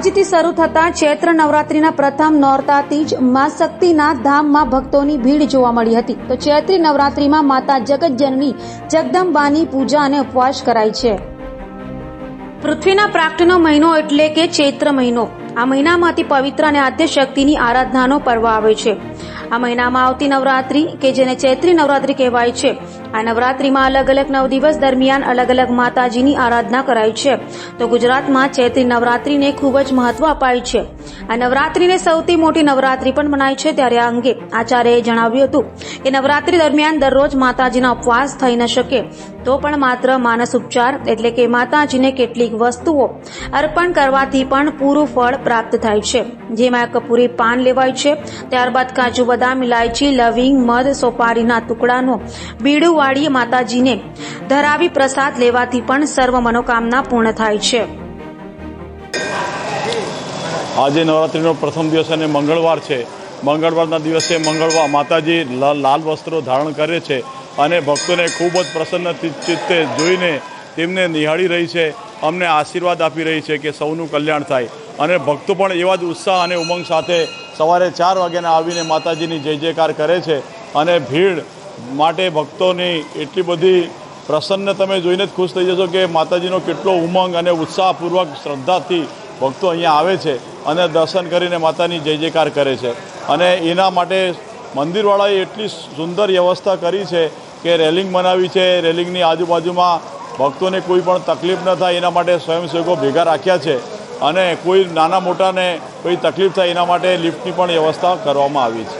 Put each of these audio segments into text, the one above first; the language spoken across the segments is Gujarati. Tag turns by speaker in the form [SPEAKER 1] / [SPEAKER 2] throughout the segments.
[SPEAKER 1] આજથી શરૂ થતા ચૈત્ર નવરાત્રીના પ્રથમ નોરતાથી જ મા શક્તિના ધામમાં ભક્તોની ભીડ જોવા મળી હતી. તો ચૈત્રી નવરાત્રીમાં માતા જગતજનની જગદંબાની પૂજા અને ઉપવાસ કરાય છે. પૃથ્વીના પ્રાકટનો મહિનો એટલે કે ચૈત્ર મહિનો. આ મહિનામાંથી પવિત્ર અને આદ્ય શક્તિની આરાધનાનો પર્વ આવે છે. આ મહિનામાં આવતી નવરાત્રી કે જેને ચૈત્રી નવરાત્રી કહેવાય છે. આ નવરાત્રીમાં અલગ અલગ નવ દિવસ દરમિયાન અલગ અલગ માતાજીની આરાધના કરાય છે. તો ગુજરાતમાં ચૈત્રી નવરાત્રીને ખૂબ જ મહત્વ અપાય છે. આ નવરાત્રીને સૌથી મોટી નવરાત્રી પણ મનાય છે ત્યારે આ અંગે આચાર્યએ જણાવ્યું હતું કે નવરાત્રી દરમિયાન દરરોજ માતાજીના ઉપવાસ થઈ ન શકે. તો પણ માત્ર માનસ ઉપચાર, એટલે કે માતાજીને કેટલીક વસ્તુઓ અર્પણ કરવાથી પણ પૂરું ફળ પ્રાપ્ત થાય છે. જેમાં કપૂરી પાન લેવાય છે. ત્યારબાદ કાજુ, બદામ ઇલાયચી લવિંગ, મધ, સોપારીના ટુકડાનો બીડું વાળી માતાજીને ધરાવી પ્રસાદ લેવાથી પણ સર્વ મનોકામના પૂર્ણ થાય છે.
[SPEAKER 2] આજે નવરાત્રિનો પ્રથમ દિવસ અને મંગળવાર છે. મંગળવારના દિવસે મંગળવાર માતાજી લાલ વસ્ત્રો ધારણ કરે છે. અને ભક્તોને ખૂબ જ પ્રસન્ન ચિત્તે જોઈને તેમને નિહાળી રહી છે, અમને આશીર્વાદ આપી રહી છે કે સૌનું કલ્યાણ થાય. અને ભક્તો પણ એવા જ ઉત્સાહ અને ઉમંગ સાથે સવારે ચાર વાગ્યાના આવીને માતાજીની જય જયકાર કરે છે. અને ભીડ માટે ભક્તોની એટલી બધી પ્રસન્ન તમે જોઈને જ ખુશ થઈ જશો કે માતાજીનો કેટલો ઉમંગ અને ઉત્સાહપૂર્વક શ્રદ્ધાથી ભક્તો અહીંયા આવે છે અને દર્શન કરીને માતાની જય જયકાર કરે છે. અને એના માટે મંદિરવાળાએ એટલી સુંદર વ્યવસ્થા કરી છે કે રેલિંગ બનાવી છે. રેલિંગની આજુબાજુમાં ભક્તોને કોઈ પણ તકલીફ ન થાય એના માટે સ્વયંસેવકો ભેગા રાખ્યા છે અને કોઈ નાના મોટાને કોઈ તકલીફ થાય એના માટે લિફ્ટની પણ વ્યવસ્થા કરવામાં આવી છે.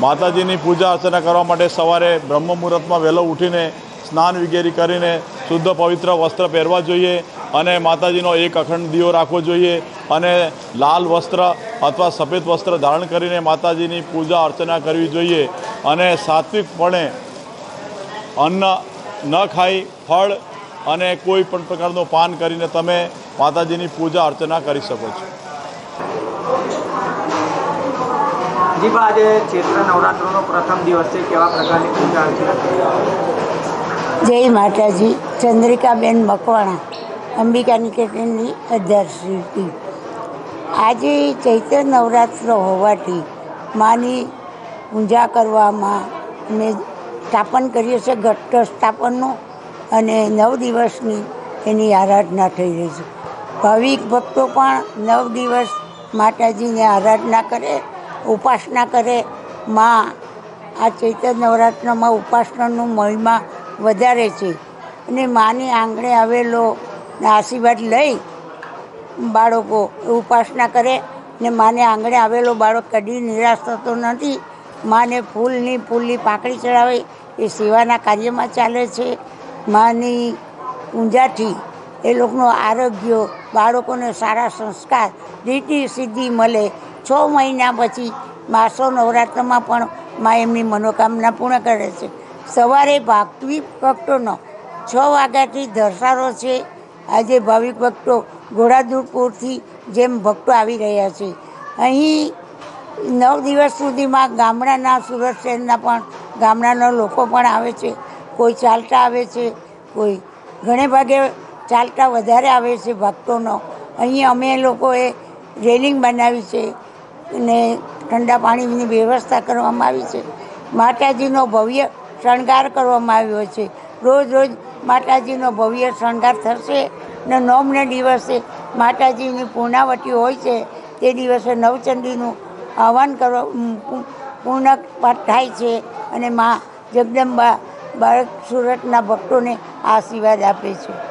[SPEAKER 3] માતાજીની પૂજા અર્ચના કરવા
[SPEAKER 2] માટે સવારે બ્રહ્મ મુહૂર્તમાં વહેલો ઉઠીને સ્નાન વિગેરી કરીને શુદ્ધ પવિત્ર વસ્ત્ર પહેરવા જોઈએ અને માતાજીનો એક અખંડ દીવો રાખવો જોઈએ અને લાલ વસ્ત્ર અથવા સફેદ વસ્ત્ર ધારણ કરીને માતાજીની પૂજા અર્ચના કરવી જોઈએ અને સાત્વિકપણે અન્ન ન ખાઈ ફળ અને કોઈ પણ પ્રકારનું પાન કરીને તમે માતાજીની પૂજા અર્ચના કરી શકો છો.
[SPEAKER 3] જી આજે ચૈત્ર નવરાત્રનો પ્રથમ દિવસ છે. કેવા પ્રકારની પૂજા અર્ચના
[SPEAKER 4] જય માતાજી. ચંદ્રિકાબેન મકવાણા અંબિકા નિકેતનની અધ્યક્ષી આજે ચૈત્ર નવરાત્ર હોવાથી માની પૂજા કરવામાં અમે સ્થાપન કરીએ છીએ ઘટ્ટ સ્થાપનનું અને નવ દિવસની એની આરાધના થઈ રહી છે. ભાવિક ભક્તો પણ નવ દિવસ માતાજીની આરાધના કરે, ઉપાસના કરે. માં આ ચૈત્ર નવરાત્રમાં ઉપાસનાનું મહિમા વધારે છે. અને માની આંગણે આવેલો આશીર્વાદ લઈ બાળકો ઉપાસના કરે ને માને આંગણે આવેલો બાળક કદી નિરાશ થતો નથી. માને ફૂલની ફૂલની પાંખડી ચડાવે, એ સેવાના કાર્યમાં ચાલે છે. માની ઊંઝાથી એ લોકોનું આરોગ્ય, બાળકોને સારા સંસ્કાર, રીતિ સિદ્ધિ મળે. છ મહિના પછી માસો નવરાત્રમાં પણ મા એમની મનોકામના પૂર્ણ કરે છે. સવારે ભાવિક ભક્તોનો છ વાગ્યાથી ધરસારો છે. આજે ભાવિક ભક્તો ઘોડાદૂરપુરથી જેમ ભક્તો આવી રહ્યા છે. અહીં નવ દિવસ સુધીમાં ગામડાના સુરત શહેરના પણ ગામડાના લોકો પણ આવે છે. કોઈ ચાલતા આવે છે, કોઈ ઘણે ભાગે ચાલતા વધારે આવે છે ભક્તોનો. અહીં અમે લોકોએ રેલિંગ બનાવી છે ને ઠંડા પાણીની વ્યવસ્થા કરવામાં આવી છે. માતાજીનો ભવ્ય શણગાર કરવામાં આવ્યો છે. રોજ રોજ માતાજીનો ભવ્ય શણગાર થશે ને નોમને દિવસે માતાજીની પૂર્ણાવતી હોય છે, તે દિવસે નવચંડીનું આહવાન કરવા પૂર્ણ થાય છે અને મા જગદંબા બાળક સુરતના ભક્તોને આશીર્વાદ આપે છે.